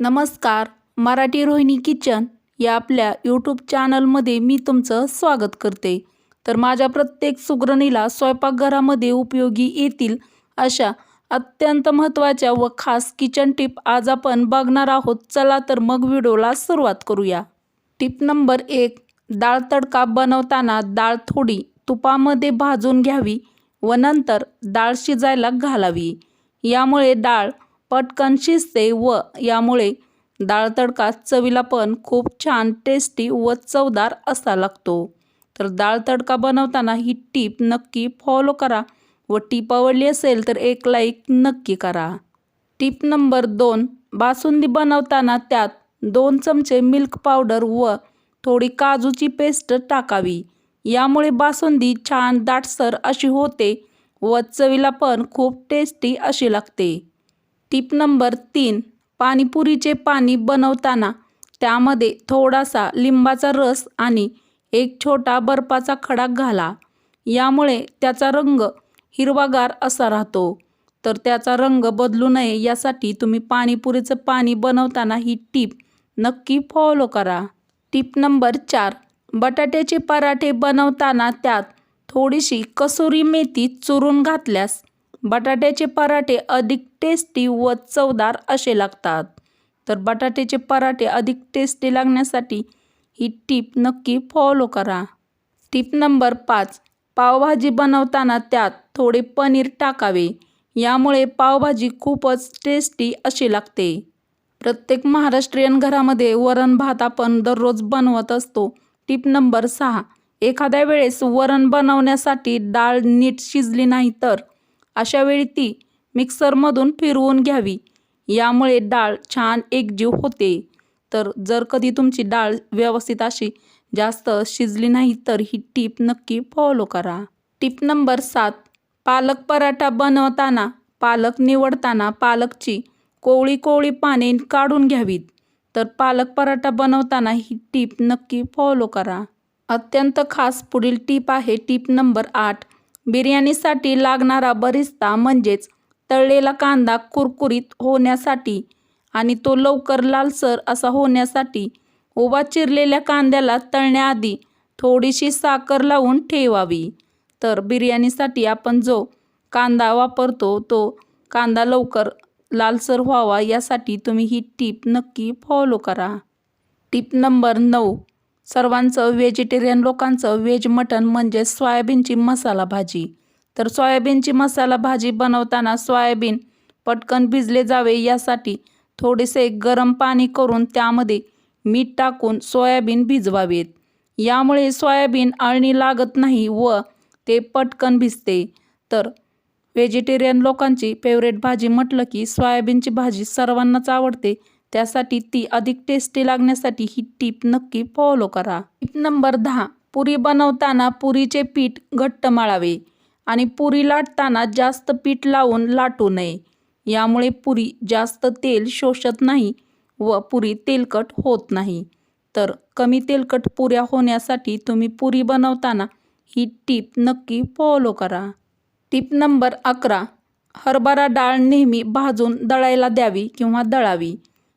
नमस्कार मराठी रोहिणी किचन या आपल्या यूट्यूब चॅनलमध्ये मी तुमचं स्वागत करते. तर माझ्या प्रत्येक सुगरणीला स्वयंपाकघरामध्ये उपयोगी येतील अशा अत्यंत महत्त्वाच्या व खास किचन टिप आज आपण बघणार आहोत. चला तर मग व्हिडिओला सुरुवात करूया. टिप नंबर एक डाळ तडका बनवताना डाळ थोडी तुपामध्ये भाजून घ्यावी व नंतर डाळ शिजायला घालावी. यामुळे डाळ पटकन शिजते व यामुळे डाळ तडका चवीला पण खूप छान टेस्टी व चवदार असा लागतो. तर डाळ तडका बनवताना ही टीप नक्की फॉलो करा व टीप आवडली असेल तर एक लाईक नक्की करा. टीप नंबर दोन बासुंदी बनवताना त्यात दोन चमचे मिल्क पावडर व थोडी काजूची पेस्ट टाकावी. यामुळे बासुंदी छान दाटसर अशी होते व चवीला पण खूप टेस्टी अशी लागते. टिप नंबर तीन पाणीपुरीचे पाणी बनवताना त्यामध्ये थोडासा लिंबाचा रस आणि एक छोटा बर्फाचा खडा घाला. यामुळे त्याचा रंग हिरवागार असा राहतो. तर त्याचा रंग बदलू नये यासाठी तुम्ही पाणीपुरीचं पाणी बनवताना ही टीप नक्की फॉलो करा. टीप नंबर चार बटाट्याचे पराठे बनवताना त्यात थोडीशी कसुरी मेथी चुरून घातल्यास बटाट्याचे पराठे अधिक टेस्टी व चवदार असे लागतात. तर बटाट्याचे पराठे अधिक टेस्टी लागण्यासाठी ही टीप नक्की फॉलो करा. टीप नंबर पाच पावभाजी बनवताना त्यात थोडे पनीर टाकावे. यामुळे पावभाजी खूपच टेस्टी अशी लागते. प्रत्येक महाराष्ट्रीयन घरामध्ये वरण भात आपण दररोज बनवत असतो. टीप नंबर सहा एखाद्या वेळेस वरण बनवण्यासाठी डाळ नीट शिजली नाही तर अशावेळी ती मिक्सरमधून फिरवून घ्यावी. यामुळे डाळ छान एकजीव होते. तर जर कधी तुमची डाळ व्यवस्थित अशी जास्त शिजली नाही तर ही टीप नक्की फॉलो करा. टीप नंबर सात पालक पराठा बनवताना पालक निवडताना पालकची कोवळी कोवळी पाने काढून घ्यावीत. तर पालक पराठा बनवताना ही टीप नक्की फॉलो करा. अत्यंत खास पुढील टीप आहे टीप नंबर आठ बिर्याणीसाठी लागणारा बरिस्ता म्हणजेच तळलेला कांदा कुरकुरीत होण्यासाठी आणि तो लवकर लालसर असा होण्यासाठी उभा चिरलेल्या कांद्याला तळण्याआधी थोडीशी साखर लावून ठेवावी. तर बिर्याणीसाठी आपण जो कांदा वापरतो तो कांदा लवकर लालसर व्हावा यासाठी तुम्ही ही टीप नक्की फॉलो करा. टीप नंबर नऊ सर्वांचं व्हेजिटेरियन लोकांचं व्हेज मटण म्हणजे सोयाबीनची मसाला भाजी. तर सोयाबीनची मसाला भाजी बनवताना सोयाबीन पटकन भिजले जावे यासाठी थोडेसे गरम पाणी करून त्यामध्ये मीठ टाकून सोयाबीन भिजवावेत. यामुळे सोयाबीन अळणी लागत नाही व ते पटकन भिजते. तर व्हेजिटेरियन लोकांची फेवरेट भाजी म्हटलं की सोयाबीनची भाजी सर्वांनाच आवडते. त्यासाठी ती अधिक टेस्टी लागण्यासाठी ही टीप नक्की फॉलो करा. टीप नंबर दहा. पुरी बनवताना पुरीचे पीठ घट्ट मळावे आणि पुरी लाटताना जास्त पीठ लावून लाटू नये. यामुळे पुरी जास्त तेल शोषत नाही व पुरी तेलकट होत नाही. तर कमी तेलकट पुऱ्या होण्यासाठी तुम्ही पुरी बनवताना ही टीप नक्की फॉलो करा. टीप नंबर अकरा. हरभरा डाळ नेहमी भाजून दळायला द्यावी किंवा दळावी.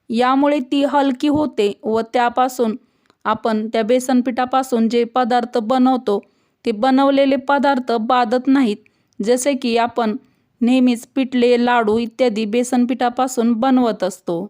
यामुळे ती हलकी होते व त्यापासून आपण त्या बेसनपिठापासून जे पदार्थ बनवतो ते बनवलेले पदार्थ बाधत नाहीत. जसे की आपण नेहमीच पिठले लाडू इत्यादी बेसनपिठापासून बनवत असतो.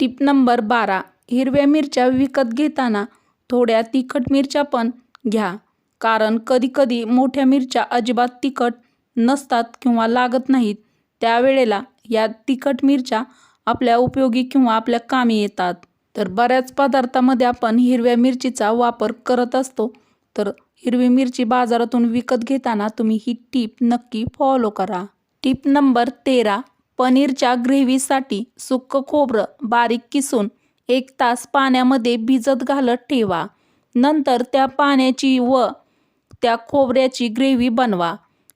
टीप नंबर बारा हिरव्या मिरच्या विकत घेताना थोड्या तिखट मिरच्या पण घ्या. कारण कधीकधी मोठ्या मिरच्या अजिबात तिखट नसतात किंवा लागत नाहीत. त्यावेळेला या तिखट मिरच्या आपल्या उपयोगी किंवा आपल्या कामी येतात. तर बऱ्याच पदार्थामध्ये आपण हिरव्या मिरचीचा वापर करत असतो. तर हिरवी मिरची बाजारातून विकत घेताना तुम्ही ही टीप नक्की फॉलो करा. टीप नंबर तेरा पनीरच्या ग्रेव्हीसाठी सुक्क खोबरं बारीक किसून एक तास पाण्यामध्ये भिजत घालत ठेवा. नंतर त्या पाण्याची व त्या खोबऱ्याची ग्रेव्ही बनवा.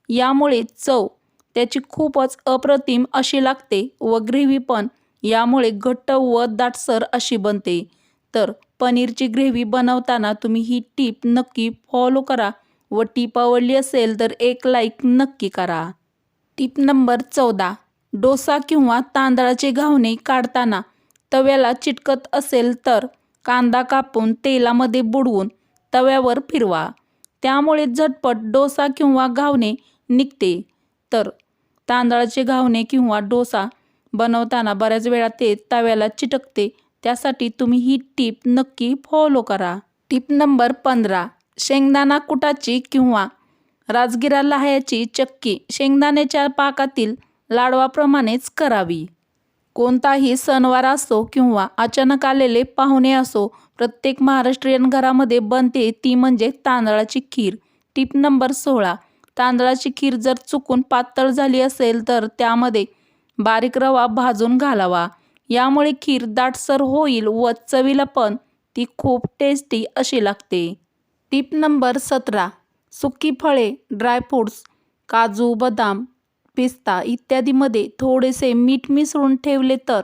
यामुळे चव त्याची खूपच अप्रतिम अशी लागते व ग्रेव्ही पण यामुळे घट्ट व दाटसर अशी बनते. तर पनीरची ग्रेव्ही बनवताना तुम्ही ही टीप नक्की फॉलो करा व टीप आवडली असेल तर एक लाईक नक्की करा. टीप नंबर चौदा. डोसा किंवा तांदळाचे घावणे काढताना तव्याला चिटकत असेल तर कांदा कापून तेलामध्ये बुडवून तव्यावर फिरवा. त्यामुळे झटपट डोसा किंवा घावणे निघते. तर तांदळाचे घावणे किंवा डोसा बनवताना बऱ्याच वेळा ते तव्याला चिटकते. त्यासाठी तुम्ही ही टीप नक्की फॉलो करा. टीप नंबर पंधरा शेंगदाणा कुटाची किंवा राजगिरा लाह्याची चक्की शेंगदाण्याच्या पाकातील लाडवाप्रमाणेच करावी. कोणताही सणवार असो किंवा अचानक आलेले पाहुणे असो प्रत्येक महाराष्ट्रीयन घरामध्ये बनते ती म्हणजे तांदळाची खीर. टीप नंबर सोळा तांदळाची खीर जर चुकून पातळ झाली असेल तर त्यामध्ये बारीक रवा भाजून घालावा. यामुळे खीर दाटसर होईल व चवीला पण ती खूप टेस्टी अशी लागते. टीप नंबर सतरा. सुकी फळे ड्रायफ्रूट्स काजू बदाम पिस्ता इत्यादीमध्ये थोडेसे मीठ मिसळून ठेवले तर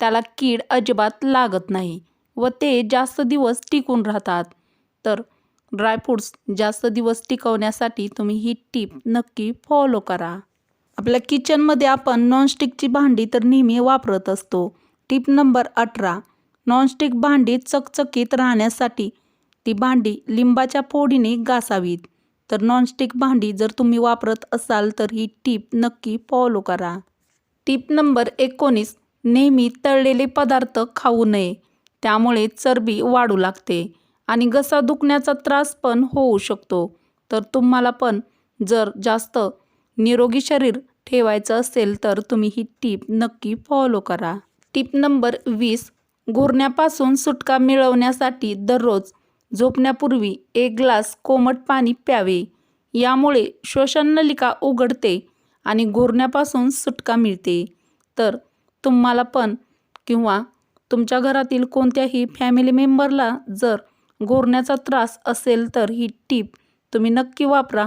त्याला कीड अजिबात लागत नाही व ते जास्त दिवस टिकून राहतात. तर ड्रायफ्रूट्स जास्त दिवस टिकवण्यासाठी तुम्ही ही टीप नक्की फॉलो करा. आपल्या किचनमध्ये आपण नॉनस्टिकची भांडी तर नेहमी वापरत असतो. टीप नंबर अठरा. नॉनस्टिक भांडी चकचकीत राहण्यासाठी ती भांडी लिंबाच्या फोडीने घासावीत. तर नॉनस्टिक भांडी जर तुम्ही वापरत असाल तर ही टीप नक्की फॉलो करा. टीप नंबर एकोणीस. नेहमी तळलेले पदार्थ खाऊ नये. त्यामुळे चरबी वाढू लागते आणि घसा दुखण्याचा त्रास पण होऊ शकतो. तर तुम्हाला पण जर जास्त निरोगी शरीर ठेवायचं असेल तर तुम्ही ही टीप नक्की फॉलो करा. टीप नंबर वीस घुरण्यापासून सुटका मिळवण्यासाठी दररोज झोपण्यापूर्वी एक ग्लास कोमट पाणी प्यावे. यामुळे श्वसननलिका उघडते आणि घुरण्यापासून सुटका मिळते. तर तुम्हाला पण किंवा तुमच्या घरातील कोणत्याही फॅमिली मेंबरला जर घोरण्याचा त्रास असेल तर ही टीप तुम्ही नक्की वापरा.